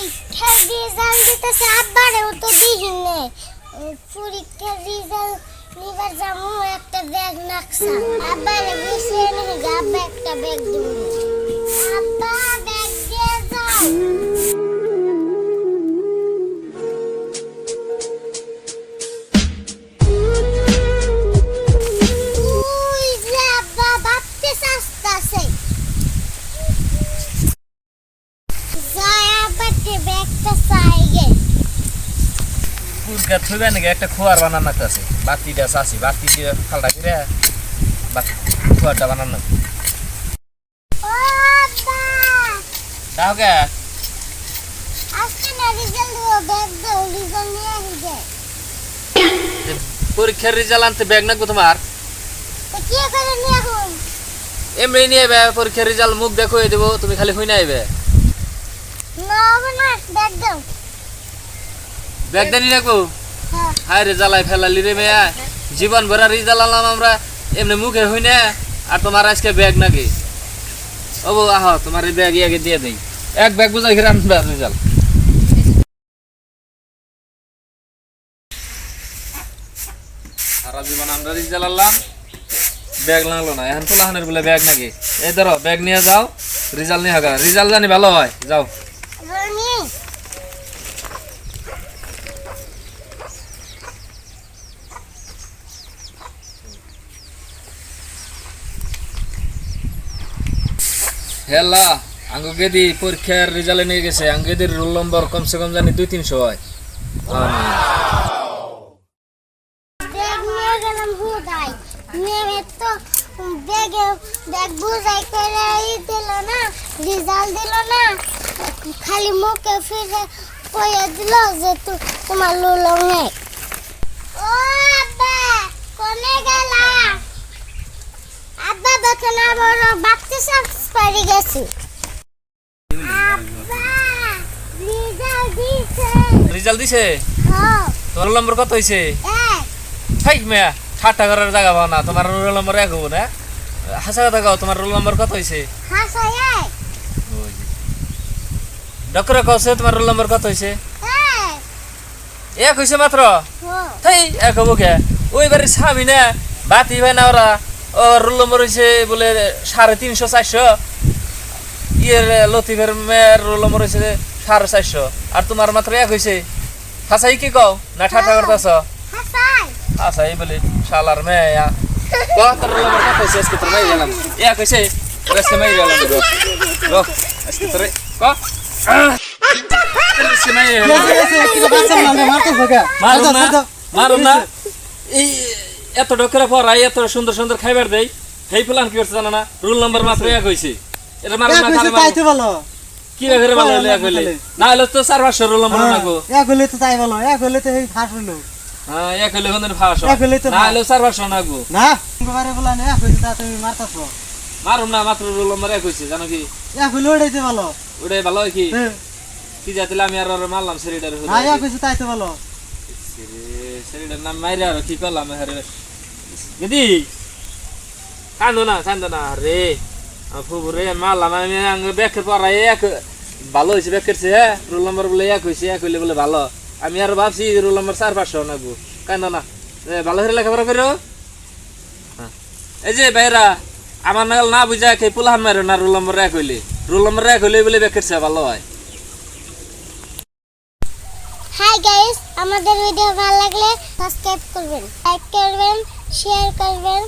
Result দিতেছে, আব্বারেও তো দিহিন নে পরীক্ষার রেজাল্ট নিবার যাব একটা ব্যাগ নাকসা আব্বারে বসে যা, আব্বা একটা ব্যাগ দিব। আব্বা ব্যাগ দিয়ে যাও। আব্বাকে ব্যাগটা চাইগে পুরকা থইবে নাকি একটা খোয়ার বানান আছে? বাতিটা চাষি বাতি দিয়ে ফালটা করে বাতি খোয়ারটা বানান ও কে আজকে না রেজাল্ট দেবো ব্যাগ দাও রেজাল্ট নিয়ে আসবে। পরীক্ষার রেজাল্ট আনতে ব্যাগ নাকবো তোমার? তো কি করে নিয়ে এখন এমনি নিয়ে পরীক্ষার রেজাল্ট মুখ দেখো দেবো তুমি খালি হই না আইবে। না হবে না ব্যাগ দাও রাখব হ্যাঁ। হায় রে জ্বালাই ফেলালি রে মেয়া। জীবন ভরা রেজাল্ট আনলাম আমরা এমনি মুখে হই না। আর তোমার আজকে ব্যাগ নাকি? ও আহ তোমার এই ব্যাগ ইয়াকে দিয়ে দেই। এক ব্যাগ বুঝাই আনবে রেজাল্ট। সারা জীবন আমরা রেজাল্ট আনলাম ব্যাগ লাগল না এখন পোলাহানের বলে ব্যাগ নাকি? এই ধরো ব্যাগ নিয়ে যাও রেজাল্ট নিয়ে হাগা। রেজাল্ট জানি ভালো হয় যাও। হেলা, আঙ্গু গেদি পরীক্ষার রেজাল্ট নিয়ে গেছে। আঙ্গেদের রোল নম্বর কমসে কম জানি দুই তিনশো হয়। না না। খালি মুখে ফিরে কয়ে দিল যে তোমার লুলো নেই। ও আব্বা, কোনে গেলা? আব্বা, দেখেন আমার বাচ্চা সব পারি গেছে। রেজাল্ট দিছে? হ্যাঁ। তোর রোল নম্বর কত হয়েছে হাই মেয়া ঠাট্টা করার জায়গা পাও না তোমার রোল নম্বর এক হব না? হাসা কথা কাও তোমার রোল নম্বর কত হয়েছে ডক্টর কছে তোমার রোল নম্বর কত হয়েছে এক। এক হয়েছে মাত্র? তাই এক হব কে? ওই বাড়ির স্বামী না? বাতি ভাই না ওরা? রোল নম্বর হয়েছে বলে সাড়ে তিনশো চারশো। ইয়ের লতিফের মেয়ের রোল নম্বর হয়েছে সাড়ে চারশো। আর তোমার মাত্র এক হয়েছে। হাসাই কি কও? না ঠাট্টা করতেছ? হাসাই। হাসাই বলে শালার মেয়া ক তোর রোল নম্বর কত হয়েছে? আজকে তোর মেয়ে গেলাম। এক হয়েছে তোর আজকে মেয়ে গেলাম। রো রো আজকে তোর ক। মারুন না মারুন না। এই এত ডকের পড়াই এত সুন্দর সুন্দর খাইবার দেই সেই প্ল্যান কি করছে জানো না? রুল নাম্বার মাত্র এক হইছে। এটা মারুন না খালি মারুন। কি ভেবে ভালো হলো এক হইলে? না হলে তো চার পাঁচশো রুল নাম্বার হ্যাঁ এক হইলে কোনদিন ফাঁস এক হইলে তো না হলে চার পাঁচশো নাকবো মারুন না মাত্র রুল নাম্বার এক হইছে জানো কি? ওটাই ভালো। হয় কি? কি যাতে আমি আর মারলাম সেরিটার সেরিটার নাম মাইরে আর কি করলাম হ্যাঁ দিদি কান্দো না কান্দো না রে ফুবু রে মারলাম আমি আঙ্গ ব্যাকের পড়াই এক ভালো হয়েছে ব্যাক হ্যাঁ রোল নম্বর বলে এক হয়েছে এক হইলে বলে ভালো আমি আর ভাবছি রোল নম্বর চার পাঁচশো নাগবো কান্দো না ভালো করে লেখাপড়া করো। এই যে ভাইরা আমার নাগাল না বুঝা কে পুলাহান মারো না রোল নম্বর এক হইলে রোল নম্বর এক হইলে বলে ব্যাক করছে ভালো হয় হাই গাইস আমাদের ভিডিও ভালো লাগলে সাবস্ক্রাইব করবেন। লাইক করবেন। শেয়ার করবেন।